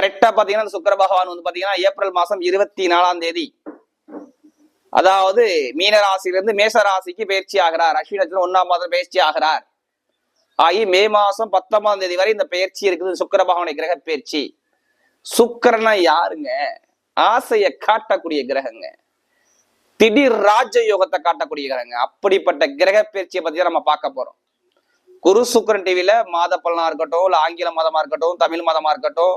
கரெக்டா பாத்தீங்கன்னா சுக்கர பகவான் வந்து பாத்தீங்கன்னா ஏப்ரல் மாசம் இருபத்தி நாலாம் தேதி. அதாவது மீன ராசியிலிருந்து மேச ராசிக்கு பயிற்சி ஆகிறார். அஸ்வினி நட்சத்திரம் ஒன்னாம் மாதம் பயிற்சி ஆகிறார். ஆகி மே மாசம் பத்தொன்பதாம் தேதி வரை இந்த பயிற்சி இருக்குது. சுக்கர பகவானுடைய கிரக பயிற்சி. சுக்கிரனா யாருங்க? ஆசையை காட்டக்கூடிய கிரகங்க. திடீர் ராஜ யோகத்தை காட்டக்கூடிய கிரகங்க. அப்படிப்பட்ட கிரக பயிற்சியை பத்தி தான் நம்ம பார்க்க போறோம். குரு சுக்கரன் டிவில மாத பலனா இருக்கட்டும் இல்ல ஆங்கில மதமா இருக்கட்டும் தமிழ் மதமா இருக்கட்டும்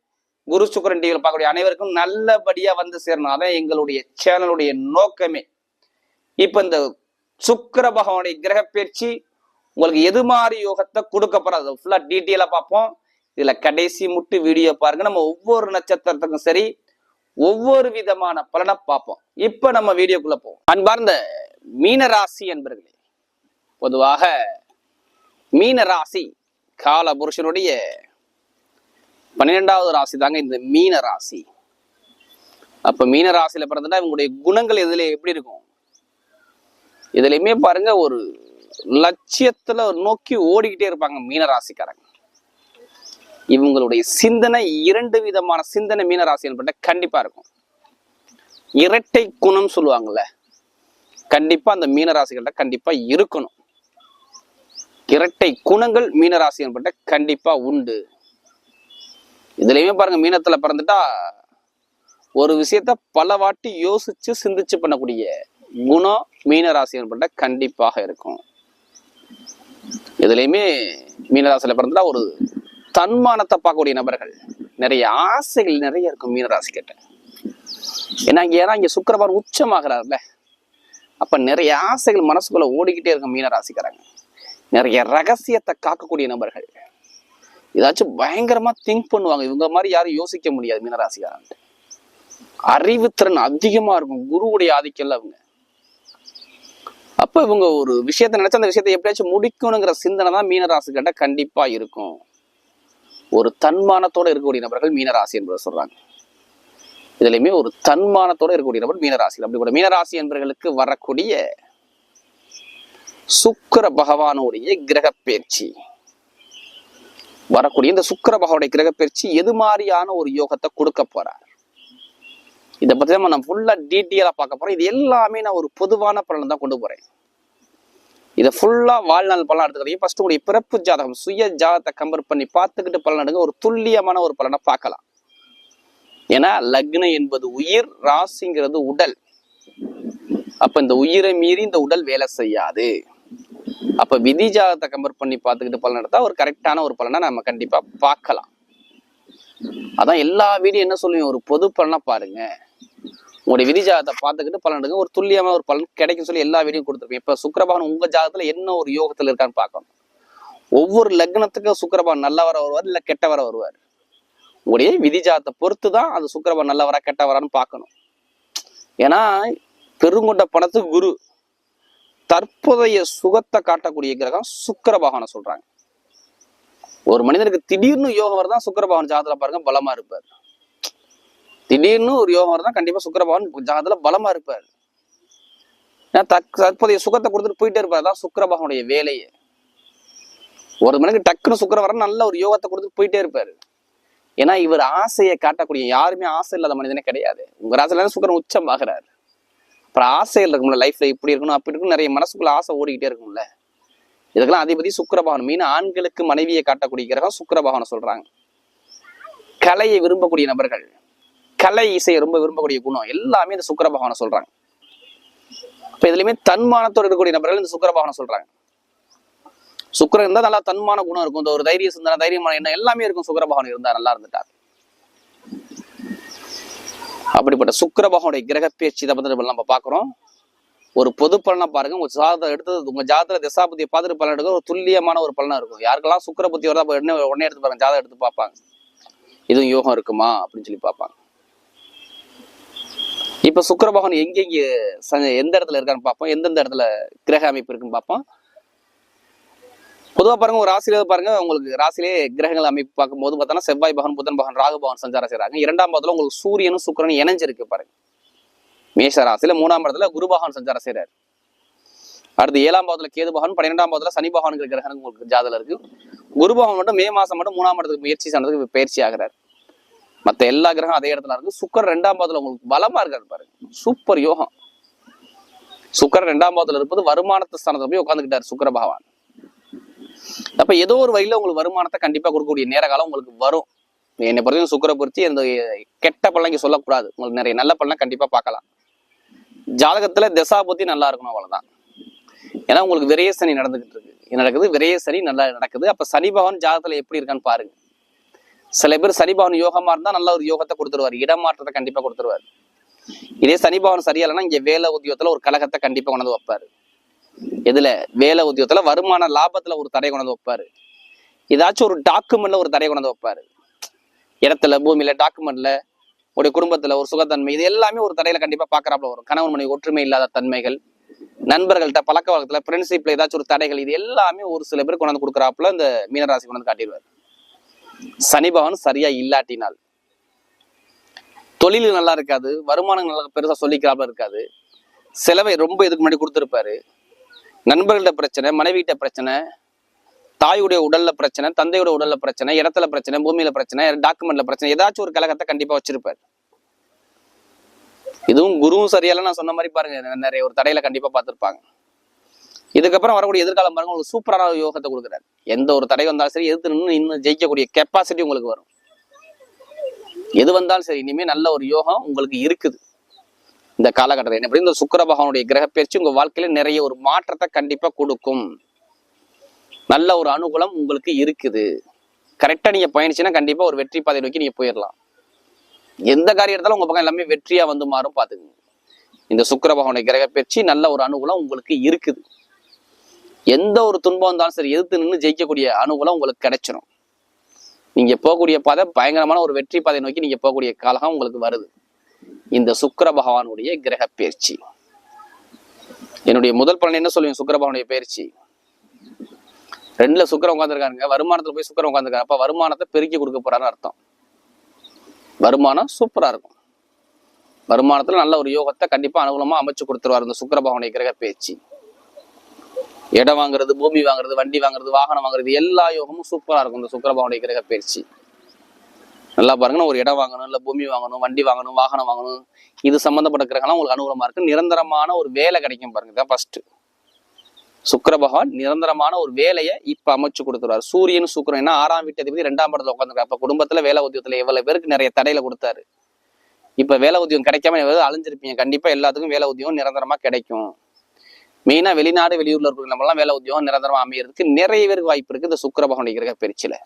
குரு சுக்கரன் டிவியில் பார்க்கக்கூடிய அனைவருக்கும் நல்லபடியா வந்து சேரணும். அதான் எங்களுடைய சேனலுடைய நோக்கமே. இப்ப இந்த சுக்கர பகவானுடைய கிரக பயிற்சி உங்களுக்கு எது மாதிரி யோகத்தை கொடுக்க போறது ஃபுல்லா டீட்டெயிலா பார்ப்போம். இதுல கடைசி முட்டு வீடியோ பாருங்க. நம்ம ஒவ்வொரு நட்சத்திரத்துக்கும் சரி ஒவ்வொரு விதமான பலனை பார்ப்போம். இப்ப நம்ம வீடியோக்குள்ள போவோம். அன்பார்ந்த மீன ராசி என்பர்களே பொதுவாக மீன ராசி கால புருஷனுடைய பன்னிரெண்டாவது ராசி தாங்க இந்த மீன ராசி. அப்ப மீன ராசியில பிறந்துட்டா இவங்களுடைய குணங்கள் இதுல எப்படி இருக்கும்? இதுலயுமே பாருங்க ஒரு லட்சியத்துல நோக்கி ஓடிக்கிட்டே இருப்பாங்க மீன ராசிக்காரங்க. இவங்களுடைய சிந்தனை இரண்டு விதமான சிந்தனை மீன ராசி என்பட்ட கண்டிப்பா இருக்கும். இரட்டை குணம் சொல்லுவாங்கல்ல கண்டிப்பா அந்த மீன ராசிகள்கிட்ட கண்டிப்பா இருக்கணும். இரட்டை குணங்கள் மீன ராசி என்பட்ட கண்டிப்பா உண்டு. இதுலயுமே பாருங்க மீனத்துல பிறந்துட்டா ஒரு விஷயத்த பல வாட்டி யோசிச்சு சிந்திச்சு பண்ணக்கூடிய குணம் மீன ராசி கண்டிப்பாக இருக்கும். இதுலயுமே மீனராசியில பிறந்துட்டா ஒரு தன்மானத்தை பார்க்கக்கூடிய நபர்கள் நிறைய ஆசைகள் நிறைய இருக்கும் மீனராசி கிட்ட. ஏன்னா இங்க ஏன்னா இங்க சுக்கரபான் உச்சமாகிறார்ல. அப்ப நிறைய ஆசைகள் மனசுக்குள்ள ஓடிக்கிட்டே இருக்கும் மீனராசிக்காரங்க. நிறைய ரகசியத்தை காக்கக்கூடிய நபர்கள். ஏதாச்சும் பயங்கரமா திங்க் பண்ணுவாங்க. இவங்க மாதிரி யாரும் யோசிக்க முடியாது மீனராசிக்காரங்க அறிவுத்திறன் அதிகமா இருக்கும். குருவுடைய ஆதிக்கம்ல அவங்க. அப்ப இவங்க ஒரு விஷயத்த நினைச்ச அந்த விஷயத்தை எப்படியாச்சும் முடிக்கணுங்கிற சிந்தனை தான் மீனராசிக்கிட்ட கண்டிப்பா இருக்கும். ஒரு தன்மானத்தோட இருக்கக்கூடிய நபர்கள் மீனராசி என்பதை சொல்றாங்க. இதுலயுமே ஒரு தன்மானத்தோட இருக்கக்கூடிய நபர் மீனராசி அப்படி கூட மீனராசி என்பவர்களுக்கு வரக்கூடிய சுக்கிர பகவானுடைய கிரக பயிற்சி. வரக்கூடிய இந்த சுக்கர பகவானுடைய கிரக பயிற்சி எது மாதிரியான ஒரு யோகத்தை கொடுக்க போறார்? இதை பத்தி நம்ம நான் ஃபுல்லா டீட்டெயிலா பார்க்க போறேன் இது எல்லாமே நான் ஒரு பொதுவான பலன் தான் கொண்டு போறேன். இதை ஃபுல்லா வாழ்நாள் பலன் எடுத்துக்கிறீங்க ஃபர்ஸ்ட் உங்களுடைய பிறப்பு ஜாதகம் சுய ஜாதகத்தை கம்பேர் பண்ணி பார்த்துக்கிட்டு பலன் எடுங்க. ஒரு துல்லியமான ஒரு பலனை பார்க்கலாம். ஏன்னா லக்னம் என்பது உயிர் ராசிங்கிறது உடல். அப்ப இந்த உயிரை மீறி இந்த உடல் வேலை செய்யாது. அப்ப விதி ஜாதகத்தை கம்பேர் பண்ணி பார்த்துக்கிட்டு பலன் எடுத்தா ஒரு கரெக்டான ஒரு பலனை நம்ம கண்டிப்பா பார்க்கலாம். அதான் எல்லா வீடியோ என்ன சொல்லுவீங்க? ஒரு பொது பலனா பாருங்க. உங்களுடைய விதி ஜாதகத்தை பார்த்துக்கிட்டு பலன் எடுங்க. ஒரு துல்லியமா ஒரு பலன் கிடைக்கும் சொல்லி எல்லா வீடியோ கொடுத்துருப்பேன் இப்ப சுக்கரபான் உங்க ஜாதகத்துல என்ன ஒரு யோகத்துல இருக்கான்னு பார்க்கணும். ஒவ்வொரு லக்னத்துக்கும் சுக்கரபான் நல்லவர வருவார் இல்ல கெட்டவர வருவார். உங்களுடைய விதி ஜாதத்தை பொறுத்து தான் அந்த சுக்கரபான் நல்லவரா கெட்டவரான்னு பார்க்கணும். ஏன்னா பெருங்கொண்ட பணத்துக்கு குரு. தற்போதைய சுகத்தை காட்டக்கூடிய கிரகம் சுக்கிரபகவானை சொல்றாங்க. ஒரு மனிதனுக்கு திடீர்னு யோகம் வரதான் சுக்கிர பகவான் ஜாதத்துல பாருங்க பலமா இருப்பார். திடீர்னு ஒரு யோகம் வரதான் கண்டிப்பா சுக்கிர பகவான் ஜாதத்துல பலமா இருப்பார். ஏன்னா தக் தற்போதைய சுகத்தை கொடுத்துட்டு போயிட்டே இருப்பார். தான் சுக்கிர பகவானுடைய வேலையே. ஒரு மனிதனுக்கு டக்குன்னு சுக்கரம் வர நல்ல ஒரு யோகத்தை கொடுத்துட்டு போயிட்டே இருப்பாரு. ஏன்னா இவர் ஆசையை காட்டக்கூடிய யாருமே ஆசை இல்லாத மனிதனே கிடையாது. உங்க ராசில சுக்கரம் உச்சம் ஆகிறாரு. அப்புறம் ஆசைகள் இருக்கும்ல லைஃப்ல இப்படி இருக்கணும் அப்படி இருக்கணும் நிறைய மனசுக்குள்ள ஆசை ஓடிக்கிட்டே இருக்கும்ல. இதுக்கெல்லாம் அதிபதி சுக்கரபகவான் மீன் ஆண்களுக்கு மனைவியை காட்டக்கூடிய கிரகம் சுக்கரபகவானை சொல்றாங்க. கலையை விரும்பக்கூடிய நபர்கள் கலை இசையை ரொம்ப விரும்பக்கூடிய குணம் எல்லாமே இந்த சுக்கரபகவானை சொல்றாங்க. இப்ப இதுலயுமே தன்மானத்தோடு இருக்கக்கூடிய நபர்கள் இந்த சுக்கரபகவானை சொல்றாங்க. சுக்கரன் இருந்தா நல்லா தன்மான குணம் இருக்கும். இந்த ஒரு தைரிய சிந்தனை தைரியமான எண்ணம் எல்லாமே இருக்கும். சுக்கரபகவான் இருந்தா நல்லா இருந்துட்டார். அப்படிப்பட்ட சுக்கர பகவானுடைய கிரக பேச்சு இதை பத்தி நம்ம பார்க்குறோம். ஒரு பொது பலனை பாருங்க. உங்க ஜாதகம் எடுத்தது உங்க ஜாதக திசாபதியை பார்த்துட்டு பலன் எடுக்க ஒரு துல்லியமான ஒரு பலனா இருக்கும். யாருக்கெல்லாம் சுக்கர புத்தி வருதா உடனே உடனே எடுத்து பாருங்க. ஜாதகம் எடுத்து பார்ப்பாங்க. இதுவும் யோகம் இருக்குமா? அப்படின்னு சொல்லி பார்ப்பாங்க. இப்ப சுக்கர பகவான் எங்கெங்க ச- எந்த இடத்துல இருக்கான்னு பார்ப்போம். எந்தெந்த இடத்துல கிரக அமைப்பு இருக்குன்னு பார்ப்போம். பொதுவா பாருங்க ஒரு ராசியில பாருங்க உங்களுக்கு ராசிலே கிரகங்கள் அமைப்பு பார்க்கும்போது பார்த்தோன்னா செவ்வாய் பகன் புதன் பகன் ராகு பகவான் சஞ்சாரம் செய்கிறாங்க இரண்டாம் பாதத்தில் உங்களுக்கு சூரியனும் சுக்கரனும் இணைஞ்சிருக்கு பாருங்க. மேஷ ராசியில மூணாம் இடத்துல குரு பகவான் சஞ்சாரம் செய்றாரு. அடுத்து ஏழாம் பாவத்துல கேது பகவான் பன்னிரெண்டாம் பாவத்துல சனி பகவான் கிரகம் உங்களுக்கு ஜாதகம் இருக்கு. குரு பகவான் மட்டும் மே மாசம் மட்டும் மூணாம் இடத்துக்கு முயற்சி செய்யறதுக்கு பயிற்சி ஆகிறார். மத்த எல்லா கிரகம் அதே இடத்துல இருக்கு. சுக்கர் ரெண்டாம் பாவத்துல உங்களுக்கு பலமா இருக்காரு பாருங்க. சூப்பர் யோகம். சுக்கர் ரெண்டாம் பாவத்துல இருப்பது வருமானத்து ஸ்தானத்துல போய் உட்காந்துக்கிட்டாரு சுக்கர பகவான். அப்ப ஏதோ ஒரு வழியில உங்களுக்கு வருமானத்தை கண்டிப்பா கொடுக்கக்கூடிய நேர காலம் உங்களுக்கு வரும். என்னை பொறுத்தவரைக்கும் சுக்கரை பொறுத்து இந்த கெட்ட பலன் சொல்லக்கூடாது. உங்களுக்கு நிறைய நல்ல பலன் கண்டிப்பா பார்க்கலாம். ஜாதகத்துல திசா பத்தி நல்லா இருக்கணும் அவ்வளவுதான். ஏன்னா உங்களுக்கு விரைய சனி நடந்துகிட்டு இருக்கு. என்ன நடக்குது விரைய சனி நல்லா நடக்குது. அப்ப சனி பகவான் ஜாதகத்துல எப்படி இருக்கான்னு பாருங்க. சில பேர் சனி யோகமா இருந்தா நல்ல ஒரு யோகத்தை கொடுத்துருவாரு. இடமாற்றத்தை கண்டிப்பா கொடுத்துருவாரு. இதே சனி சரியா இல்லைன்னா இங்க வேலை உத்தியோகத்துல ஒரு கழகத்தை கண்டிப்பா கொண்டாந்து வைப்பாரு. எதுல? வேலை உத்தியோகத்துல வருமான லாபத்துல ஒரு தடை கொண்டாந்து வைப்பாரு. ஏதாச்சும் ஒரு டாக்குமெண்ட்ல ஒரு தடை கொண்டாந்து வைப்பாரு. இடத்துல பூமியில டாக்குமெண்ட்ல ஒரு குடும்பத்துல ஒரு சுகத்தன்மை இது எல்லாமே ஒரு தடையில கண்டிப்பா பாக்குறாப்புல வரும். கணவன் மனைவி ஒற்றுமை இல்லாத தன்மைகள் நண்பர்கள்ட்ட பழக்க வழக்கத்துல ஃப்ரெண்ட்ஷிப்ல ஏதாச்சும் ஒரு தடைகள் இது எல்லாமே ஒரு சில பேர் கொண்டாந்து கொடுக்குறாப்புல இந்த மீனராசி கொண்டாந்து காட்டிடுவார். சனி பகவான் சரியா இல்லாட்டினால் தொழில் நல்லா இருக்காது வருமானம் நல்லா பெருசா சொல்லிக்கிறாப்புல இருக்காது செலவை ரொம்ப இதுக்கு முன்னாடி கொடுத்துருப்பாரு. நண்பர்கள்ட்ட பிரச்சனை மனைவிகிட்ட பிரச்சனை தாயுடைய உடல்ல பிரச்சனை தந்தையோட உடல்ல பிரச்சனை இடத்துல பிரச்சனை பூமியில பிரச்சனை டாக்குமெண்ட்ல பிரச்சனை ஏதாச்சும் ஒரு கழகத்தை கண்டிப்பா வச்சிருப்பாரு. இதுவும் குருவும் சரியால நான் சொன்ன மாதிரி பாருங்க நிறைய ஒரு தடையில கண்டிப்பா பார்த்திருப்பாங்க. இதுக்கப்புறம் வரக்கூடிய எதிர்காலம் பாருங்க உங்களுக்கு சூப்பரான ஒரு யோகத்தை கொடுக்குறாரு. எந்த ஒரு தடை வந்தாலும் சரி எதிர்த்து நின்று இன்னும் ஜெயிக்கக்கூடிய கெப்பாசிட்டி உங்களுக்கு வரும். எது வந்தாலும் சரி இனிமே நல்ல ஒரு யோகம் உங்களுக்கு இருக்குது. இந்த காலகட்டத்தில். என்ன இந்த சுக்கர பகவானுடைய கிரக பயிற்சி உங்க வாழ்க்கையில நிறைய ஒரு மாற்றத்தை கண்டிப்பா கொடுக்கும். நல்ல ஒரு அனுகூலம் உங்களுக்கு இருக்குது. கரெக்டா நீங்க பயணிச்சுன்னா கண்டிப்பா ஒரு வெற்றி பாதை நோக்கி நீங்க போயிடலாம் எந்த காரியம் எடுத்தாலும் உங்க பக்கம் எல்லாமே வெற்றியா வந்து மாறும் பாத்துக்கோங்க. இந்த சுக்கர பகவானுடைய கிரக பயிற்சி நல்ல ஒரு அனுகூலம் உங்களுக்கு இருக்குது. எந்த ஒரு துன்பம் வந்தாலும் சரி எதிர்த்து நின்று ஜெயிக்கக்கூடிய அனுகூலம் உங்களுக்கு கிடைச்சிரும். நீங்க போகக்கூடிய பாதை பயங்கரமான ஒரு வெற்றி பாதை நோக்கி நீங்க போகக்கூடிய காலகம் உங்களுக்கு வருது. இந்த சுக்கர பகவானுடைய கிரக பயிற்சி. என்னுடைய முதல் பலன் என்ன சொல்லுவீங்க? சுக்கர பகவானுடைய பயிற்சி. ரெண்டுல சுக்கரம் உட்காந்துருக்காருங்க வருமானத்துல போய் சுக்கிரம் உட்காந்துருக்காரு அப்ப வருமானத்தை பெருக்கி கொடுக்க போறான்னு அர்த்தம். வருமானம் சூப்பரா இருக்கும். வருமானத்துல நல்ல ஒரு யோகத்தை கண்டிப்பா அனுகூலமா அமைச்சு கொடுத்துருவாரு இந்த சுக்கர பகவானுடைய கிரக பேச்சு இடம் வாங்குறது பூமி வாங்குறது வண்டி வாங்குறது வாகனம் வாங்குறது எல்லா யோகமும் சூப்பரா இருக்கும் இந்த சுக்கர பகவானுடைய கிரக பயிற்சி. நல்லா பாருங்க ஒரு இடம் வாங்கணும் இல்லை பூமி வாங்கணும் வண்டி வாங்கணும் வாகனம் வாங்கணும் இது சம்மந்தப்பட்ட கிரகம்லாம் உங்களுக்கு அனுகூலமா இருக்கு நிரந்தரமான ஒரு வேலை கிடைக்கும் பாருங்க இதான் ஃபர்ஸ்ட் சுக்கர பகவான் நிரந்தரமான ஒரு வேலையை இப்ப அமைச்சு கொடுத்துருவாரு. சூரியன் சுக்கரன் ஏன்னா ஆறாம் வீட்டு அதிபதி ரெண்டாம் படத்துல உட்காந்துருக்காரு அப்ப குடும்பத்துல வேலை உத்தியோகத்துல எவ்வளவு பேருக்கு நிறைய தடையில கொடுத்தாரு. இப்ப வேலை உத்தியோகம் கிடைக்காம எவ்வளவு அழிஞ்சிருப்பீங்க கண்டிப்பா எல்லாத்துக்கும் வேலை உத்தியோகம் நிரந்தரமா கிடைக்கும். மெயினா வெளிநாடு வெளியூர்ல இருக்கிற நம்மளாம் வேலை உத்தியோகம் நிரந்தரமா அமையறதுக்கு நிறைய பேருக்கு வாய்ப்பு இருக்கு. இந்த சுக்கர பகவான் கிரக பயிற்சியில.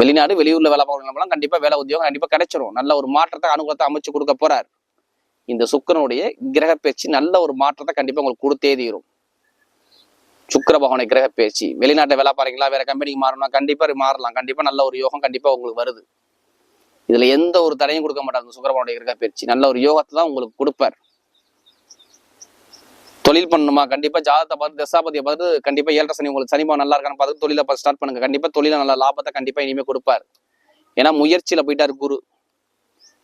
வெளிநாடு வெளியூர்ல வேலை பார்க்கறவங்கலாம் கண்டிப்பா வேலை உத்தியோகம் கண்டிப்பா கிடைச்சிரும். நல்ல ஒரு மாற்றத்தை அனுகூலத்தை அமைச்சு கொடுக்க போறார். இந்த சுக்கிரனுடைய கிரக பேச்சு நல்ல ஒரு மாற்றத்தை கண்டிப்பா உங்களுக்கு கொடுத்தே தீரும். சுக்கர பகவானை கிரக பேச்சு வெளிநாட்டை வேலை பாருங்களா வேற கம்பெனிக்கு மாறணும் கண்டிப்பா மாறலாம். கண்டிப்பா நல்ல ஒரு யோகம் கண்டிப்பா உங்களுக்கு வருது. இதுல எந்த ஒரு தடையும் கொடுக்க மாட்டார் இந்த பகவானுடைய கிரக பேச்சு நல்ல ஒரு யோகத்தை தான் உங்களுக்கு கொடுப்பார். தொழில் பண்ணணுமா கண்டிப்பா ஜாதகத்தை பார்த்து தசாபதியை பார்த்து கண்டிப்பா ஏழரை சனி உங்களுக்கு சனிமா நல்லா இருக்கான்னு பார்த்து தொழில ஸ்டார்ட் பண்ணுங்க. கண்டிப்பா தொழில நல்ல லாபத்தை கண்டிப்பா இனிமே கொடுப்பார். ஏன்னா முயற்சியில போயிட்டாரு குரு.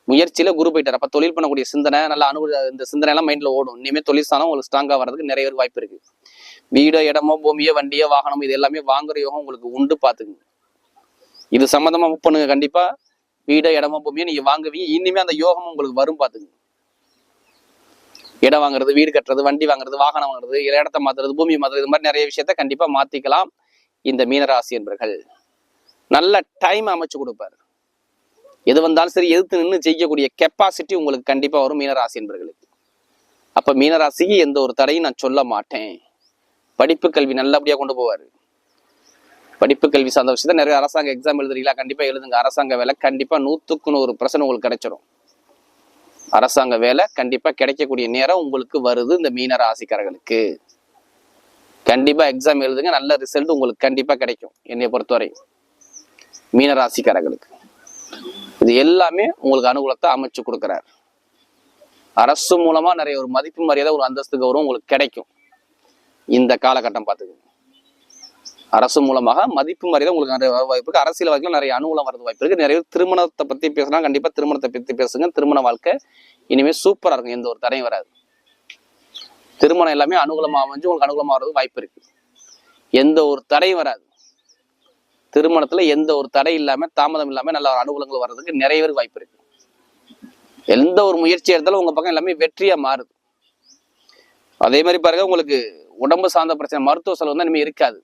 முயற்சியில குரு போயிட்டார். அப்ப தொழில் பண்ணக்கூடிய சிந்தனை நல்ல அனு இந்த சிந்தனை எல்லாம் மைண்ட்ல ஓடும். இனிமே தொழில் ஸ்தானம் உங்களுக்கு ஸ்ட்ராங்கா வர்றதுக்கு நிறைய வாய்ப்பு இருக்கு. வீடோ இடமோ பூமியோ வண்டியோ வாகனம் இது எல்லாமே வாங்குற யோகம் உங்களுக்கு உண்டு பாத்துக்குங்க இது சம்மந்தமா புக் பண்ணுங்க கண்டிப்பா. வீடோ இடமோ பூமியோ நீங்க வாங்குவீங்க. இனிமே அந்த யோகம் உங்களுக்கு வரும் பாத்துக்குங்க இடம் வாங்குறது வீடு கட்டுறது வண்டி வாங்குறது வாகனம் வாங்குறது இல்ல இடத்த மாத்துறது பூமி மாத்துறது இது மாதிரி நிறைய விஷயத்த கண்டிப்பா மாத்திக்கலாம் இந்த மீனராசி என்பர்கள். நல்ல டைம் அமைச்சு கொடுப்பாரு. எது வந்தாலும் சரி எதிர்த்து நின்று ஜெயிக்கக்கூடிய கெப்பாசிட்டி உங்களுக்கு கண்டிப்பா வரும் மீனராசி என்பர்களுக்கு. அப்ப மீனராசிக்கு எந்த ஒரு தடையும் நான் சொல்ல மாட்டேன். படிப்பு கல்வி நல்லபடியா கொண்டு போவார். படிப்பு கல்வி சார்ந்த விஷயத்த நிறைய அரசாங்க எக்ஸாம் எழுதுறீங்களா? கண்டிப்பா எழுதுங்க. அரசாங்க வேலை கண்டிப்பா நூத்துக்கு நூறு பிரச்சனை உங்களுக்கு கிடைச்சிடும் அரசாங்க வேலை கண்டிப்பா கிடைக்கக்கூடிய நேரம் உங்களுக்கு வருது இந்த மீன ராசிக்காரர்களுக்கு. கண்டிப்பா எக்ஸாம் எழுதுங்க நல்ல ரிசல்ட் உங்களுக்கு கண்டிப்பா கிடைக்கும் என்னை பொறுத்தவரை. மீன ராசிக்காரர்களுக்கு. இது எல்லாமே உங்களுக்கு அனுகூலத்தை அமைச்சு கொடுக்குறாரு. அரசு மூலமா நிறைய ஒரு மதிப்பு மரியாதை ஒரு அந்தஸ்து கௌரவம் உங்களுக்கு கிடைக்கும். இந்த காலகட்டம் பார்த்துக்கோங்க. அரசு மூலமாக மதிப்பு மரியாதை உங்களுக்கு நிறைய வாய்ப்பு இருக்கு. அரசியல் வாழ்க்கையில் நிறைய அனுகூலம் வரது வாய்ப்பு இருக்கு. நிறைய திருமணத்தை பத்தி பேசினா கண்டிப்பா திருமணத்தை பத்தி பேசுங்க. திருமண வாழ்க்கை இனிமே சூப்பரா இருக்கும். எந்த ஒரு தடையும் வராது. திருமணம் எல்லாமே அனுகூலமாக அமைஞ்சு உங்களுக்கு அனுகூலமாக வர்றது வாய்ப்பு இருக்கு. எந்த ஒரு தடையும் வராது. திருமணத்துல எந்த ஒரு தடை இல்லாம தாமதம் இல்லாம நல்ல ஒரு அனுகூலங்கள் வர்றதுக்கு நிறைய பேருக்கு வாய்ப்பு இருக்கு. எந்த ஒரு முயற்சி எடுத்தாலும் உங்க பக்கம் எல்லாமே வெற்றியா மாறுது. அதே மாதிரி பாருங்க உங்களுக்கு உடம்பு சார்ந்த பிரச்சனை மருத்துவ செலவு வந்து இனிமேல் இருக்காது.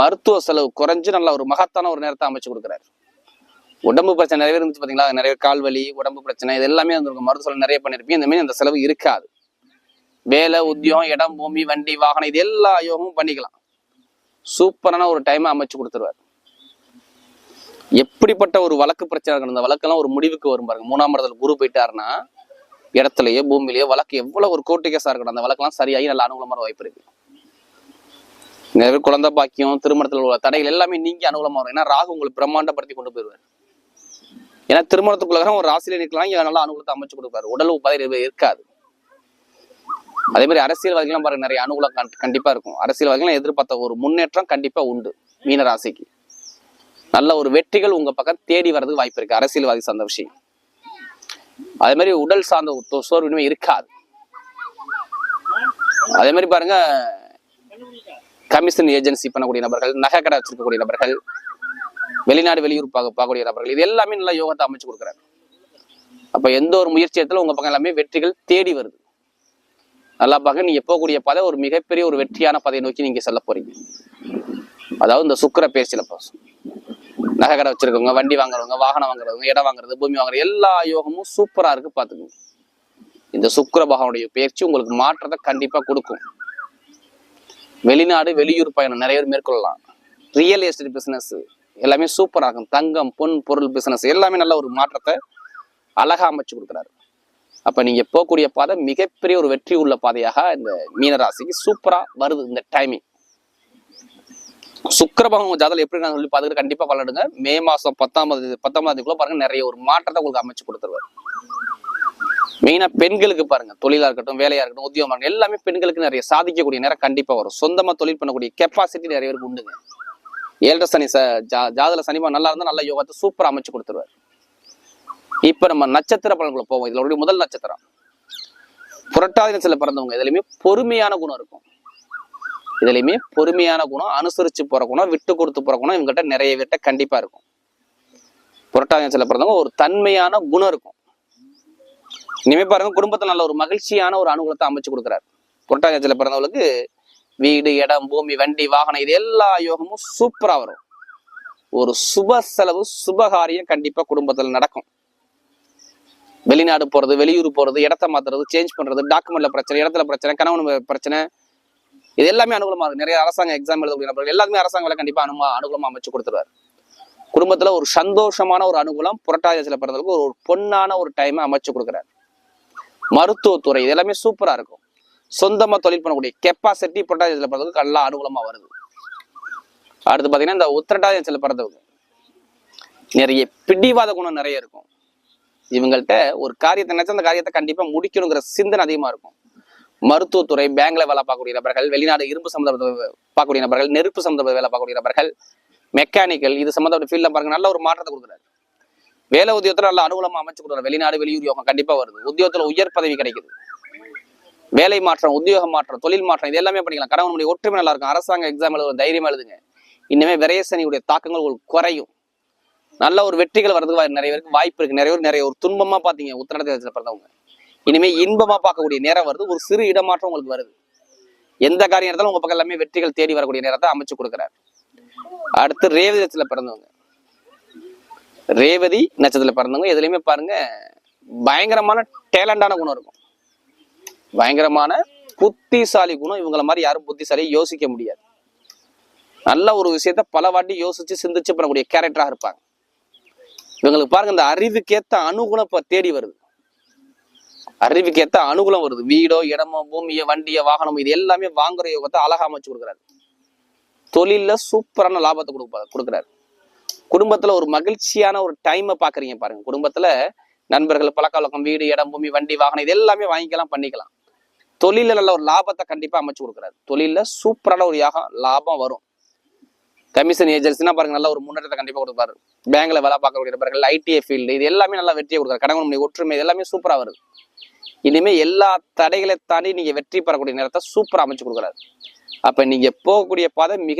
மருத்துவ செலவு குறைஞ்சு நல்ல ஒரு மகத்தான ஒரு நேரத்தை அமைச்சு கொடுக்குறாரு. உடம்பு பிரச்சனை நிறைய இருந்துச்சு பார்த்தீங்களா நிறைய கால் வலி உடம்பு பிரச்சனை இது எல்லாமே வந்து மருத்துவ செலவு நிறைய பண்ணியிருப்பீங்க இந்த மாதிரி அந்த செலவு இருக்காது. வேலை உத்தியோகம் இடம் பூமி வண்டி வாகனம் இது எல்லா யோகமும் பண்ணிக்கலாம். சூப்பரான ஒரு டைமை அமைச்சு கொடுத்துருவார். எப்படிப்பட்ட ஒரு வழக்கு பிரச்சனை இருக்கணும் இந்த வழக்கெல்லாம் ஒரு முடிவுக்கு வரும் பாருங்க. மூணாம் இடத்துல குரு போயிட்டாருன்னா இடத்துலயோ பூமியிலயோ வழக்கு எவ்வளவு ஒரு கோர்ட்டு கேஸா இருக்கணும் அந்த வழக்கெல்லாம் சரியாகி நல்ல அனுகூலமான வாய்ப்பு இருக்கு. நிறைய குழந்தை பாக்கியம் திருமணத்தில் உள்ள தடைகள் எல்லாமே நீங்கி அனுகூலமாக வரும். ஏன்னா ராகு உங்களுக்கு பிரம்மாண்டப்படுத்தி கொண்டு போயிருவார் ஏன்னா திருமணத்துக்குள்ள ஒரு ராசியில நிற்கலாம் இங்க நல்லா அனுகூலத்தை அமைச்சு கொடுப்பாரு. உடல் உபாதை இருக்காது. அதே மாதிரி அரசியல்வாதிகள்லாம் பாருங்க நிறைய அனுகூலம் கண்- கண்டிப்பா இருக்கும். அரசியல்வாதிகள்லாம் எதிர்பார்த்த ஒரு முன்னேற்றம் கண்டிப்பா உண்டு மீன ராசிக்கு. நல்ல ஒரு வெற்றிகள் உங்க பக்கம் தேடி வர்றதுக்கு வாய்ப்பு இருக்கு. அரசியல்வாதி சார்ந்த விஷயம். அதே மாதிரி உடல் சார்ந்த ஒரு சோர்வினுமே இருக்காது. அதே மாதிரி பாருங்க கமிஷன் ஏஜென்சி பண்ணக்கூடிய நபர்கள் நகை கடை வச்சிருக்கக்கூடிய நபர்கள் வெளிநாடு வெளியூர் பார்க்க பார்க்கக்கூடிய நபர்கள் இது எல்லாமே நல்ல யோகத்தை அமைச்சு கொடுக்குறாரு அப்ப எந்த ஒரு முயற்சி எடுத்தாலும் உங்க பக்கம் எல்லாமே வெற்றிகள் தேடி வருது. நல்லா பார்க்க நீங்கள் போகக்கூடிய பாதை ஒரு மிகப்பெரிய ஒரு வெற்றியான பாதையை நோக்கி நீங்க செல்ல போறீங்க. அதாவது இந்த சுக்கிர பேச்சில் பாசம். நகை கடை வச்சிருக்கவங்க வண்டி வாங்குறவங்க வாகனம் வாங்குறவங்க இடம் வாங்குறது பூமி வாங்குறது எல்லா யோகமும் சூப்பரா இருக்கு பார்த்துக்கோங்க. இந்த சுக்கர பகவானுடைய பயிற்சி உங்களுக்கு மாற்றத்தை கண்டிப்பாக கொடுக்கும். வெளிநாடு வெளியூர் பயணம் நிறைய பேர் மேற்கொள்ளலாம். ரியல் எஸ்டேட் பிசினஸ் எல்லாமே சூப்பர் ஆகும். தங்கம் பொன் பொருள் பிசினஸ் எல்லாமே நல்ல ஒரு மாற்றத்தை அழகா அமைச்சு கொடுக்குறாரு. அப்போ நீங்க போகக்கூடிய பாதை மிகப்பெரிய ஒரு வெற்றி உள்ள பாதையாக இந்த மீனராசிக்கு சூப்பராக வருது இந்த டைமிங் சுக்கரபகம் உங்க ஜாதகம் எப்படி நான் சொல்லி பார்த்துக்கிட்டு கண்டிப்பா பலனுங்க மே மாசம் பத்தாம் தேதி பத்தாம் தேதிக்குள்ள பாருங்க நிறைய ஒரு மாற்றத்தை உங்களுக்கு அமைச்சு கொடுத்துருவாரு. மெயினா பெண்களுக்கு பாருங்க. தொழிலா இருக்கட்டும் வேலையா இருக்கட்டும் உத்தியோகமா இருக்கட்டும் எல்லாமே பெண்களுக்கு நிறைய சாதிக்கக்கூடிய நேரம் கண்டிப்பா வரும். சொந்தமா தொழில் பண்ணக்கூடிய கெப்பாசிட்டி நிறைய பேருக்கு உண்டுங்க ஏழரை சனி ச ஜா ஜாதல சனிமா நல்லா இருந்தால் நல்ல யோகத்தை சூப்பரா அமைச்சு கொடுத்துருவாரு. இப்ப நம்ம நட்சத்திர பலன்களை போவோம். இதுல உடைய முதல் நட்சத்திரம். புரட்டாதி நட்சத்திர பிறந்தவங்க இதுலயுமே பொறுமையான குணம் இருக்கும். இதுலயுமே பொறுமையான குணம் அனுசரிச்சு போற குணம் விட்டு கொடுத்து போற குணம் இவங்ககிட்ட நிறைய பேர்ட்ட கண்டிப்பா இருக்கும். புரட்டாதி நட்சத்திர பிறந்தவங்க ஒரு தன்மையான குணம் இருக்கும். இனிமே பாருங்க குடும்பத்தை நல்ல ஒரு மகிழ்ச்சியான ஒரு அனுகூலத்தை அமைச்சு கொடுக்குறாரு. புரட்டாதி பிறந்தவங்களுக்கு வீடு இடம் பூமி வண்டி வாகனம் இது எல்லா யோகமும் சூப்பரா வரும். ஒரு சுப செலவு சுபகாரியம் கண்டிப்பா குடும்பத்துல நடக்கும். வெளிநாடு போறது வெளியூர் போறது இடத்த மாத்துறது சேஞ்ச் பண்றது டாக்குமெண்ட்ல பிரச்சனை இடத்துல பிரச்சனை கணவன் பிரச்சனை இது எல்லாமே அனுகூலமா இருக்கு. நிறைய அரசாங்க எக்ஸாம் எழுதக்கூடிய நபர்கள் எல்லாருமே அரசாங்க வேலை கண்டிப்பா அனுமா அனுகூலமா அமைச்சு கொடுத்துருவாரு. குடும்பத்துல ஒரு சந்தோஷமான ஒரு அனுகூலம் புரட்டாதி சில பிறந்தவங்களுக்கு ஒரு பொன்னான ஒரு டைமை அமைச்சு கொடுக்குறாரு. மருத்துவத்துறை இது எல்லாமே சூப்பரா இருக்கும். சொந்தமா தொழில் பண்ணக்கூடிய கெப்பாசிட்டி புரட்டாதி சில பிறந்தவங்களுக்கு நல்லா அனுகூலமாக வருது. அடுத்து பாத்தீங்கன்னா இந்த உத்திரட்டாதி சில பிறந்தவங்க நிறைய பிடிவாத குணம் நிறைய இருக்கும். இவங்கள்ட்ட ஒரு காரியத்தை நினைச்சா அந்த காரியத்தை கண்டிப்பா முடிக்கணுங்கிற சிந்தனை அதிகமா இருக்கும். மருத்துவத்துறை பேங்க்ல வேலை பார்க்கக்கூடிய நபர்கள் வெளிநாடு இரும்பு சம்மந்தப்பட்ட பார்க்கக்கூடிய நபர்கள் நெருப்பு சம்மந்தப்பட்ட வேலை பார்க்கக்கூடிய நபர்கள் மெக்கானிக்கல் இது சம்பந்தப்பட்ட ஃபீல்டில் பாருங்க நல்ல ஒரு மாற்றத்தை கொடுக்குறாரு. வேலை உத்தியோகத்துல நல்ல அனுகூலமா அமைச்சு கொடுக்குறாரு வெளிநாடு வெளியூர் யோகம் கண்டிப்பா வருது. உத்தியோகத்துல உயர் பதவி கிடைக்குது. வேலை மாற்றம் உத்தியோக மாற்றம் தொழில் மாற்றம் இது எல்லாமே பண்ணிக்கலாம். கணவனுடைய ஒற்றுமை நல்லா இருக்கும். அரசாங்க எக்ஸாம் எழுத தைரியமா எழுதுங்க. இனிமே விரயசனியுடைய தாக்கங்கள் உங்களுக்கு குறையும். நல்ல ஒரு வெற்றிகள் வர்றதுக்கு நிறைய பேருக்கு வாய்ப்பு இருக்கு. நிறைய பேர் நிறைய ஒரு துன்பமா பாத்தீங்க. உத்தரத்தில் பிறந்தவங்க. இனிமே இன்பமா பார்க்கக்கூடிய நேரம் வருது. ஒரு சிறு இடமாற்றம் உங்களுக்கு வருது. எந்த காரியம் இருந்தாலும் உங்க பக்கம் எல்லாமே வெற்றிகள் தேடி வரக்கூடிய நேரத்தை அமைச்சு கொடுக்குறாரு. அடுத்து ரேவதத்தில் பிறந்தவங்க. ரேவதி நட்சத்திரத்தில் பிறந்தவங்க எதுலையுமே பாருங்க பயங்கரமான டேலண்டான குணம் இருக்கும். பயங்கரமான புத்திசாலி குணம். இவங்கள மாதிரி யாரும் புத்திசாலியை யோசிக்க முடியாது. நல்ல ஒரு விஷயத்த பல வாட்டி யோசிச்சு சிந்திச்சு பண்ணக்கூடிய கேரக்டராக இருப்பாங்க. இவங்களுக்கு பாருங்க இந்த அறிவுக்கேத்த அனுகுணம் இப்போ தேடி வருது. அறிவுக்கேத்த அனுகூலம் வருது. வீடோ இடமோ பூமியோ வண்டியோ வாகனமோ இது எல்லாமே வாங்குற யோகத்தை அழகா அமைச்சு கொடுக்குறாரு. தொழில சூப்பரான லாபத்தை கொடுப்பா கொடுக்குறாரு. குடும்பத்துல ஒரு மகிழ்ச்சியான ஒரு டைமை பாக்குறீங்க பாருங்க. குடும்பத்துல நண்பர்கள் பழக்க வழக்கம் வீடு இடம் பூமி வண்டி வாகனம் இது எல்லாமே வாங்கிக்கலாம் பண்ணிக்கலாம். தொழில நல்ல ஒரு லாபத்தை கண்டிப்பா அமைச்சு கொடுக்குறாரு. தொழில சூப்பரான ஒரு யாகம் லாபம் வரும். கமிஷன் ஏஜென்சினா பாருங்க நல்ல ஒரு முன்னேற்றத்தை கண்டிப்பா கொடுப்பாரு. பேங்க்ல வேலை பார்க்கக்கூடிய நபர்கள் ஐடிஐ ஃபீல்டு இது எல்லாமே நல்லா வெற்றியை கொடுக்குறாரு. கடவுள் மணி ஒற்றுமை இது எல்லாமே சூப்பரா வருது. இனிமே எல்லா தடைகளை தாண்டி நீங்க வெற்றி பெறக்கூடிய நேரத்தை சூப்பரா அமைச்சு கொடுக்குறாரு. அப்ப நீங்க போகக்கூடிய பாதை மிக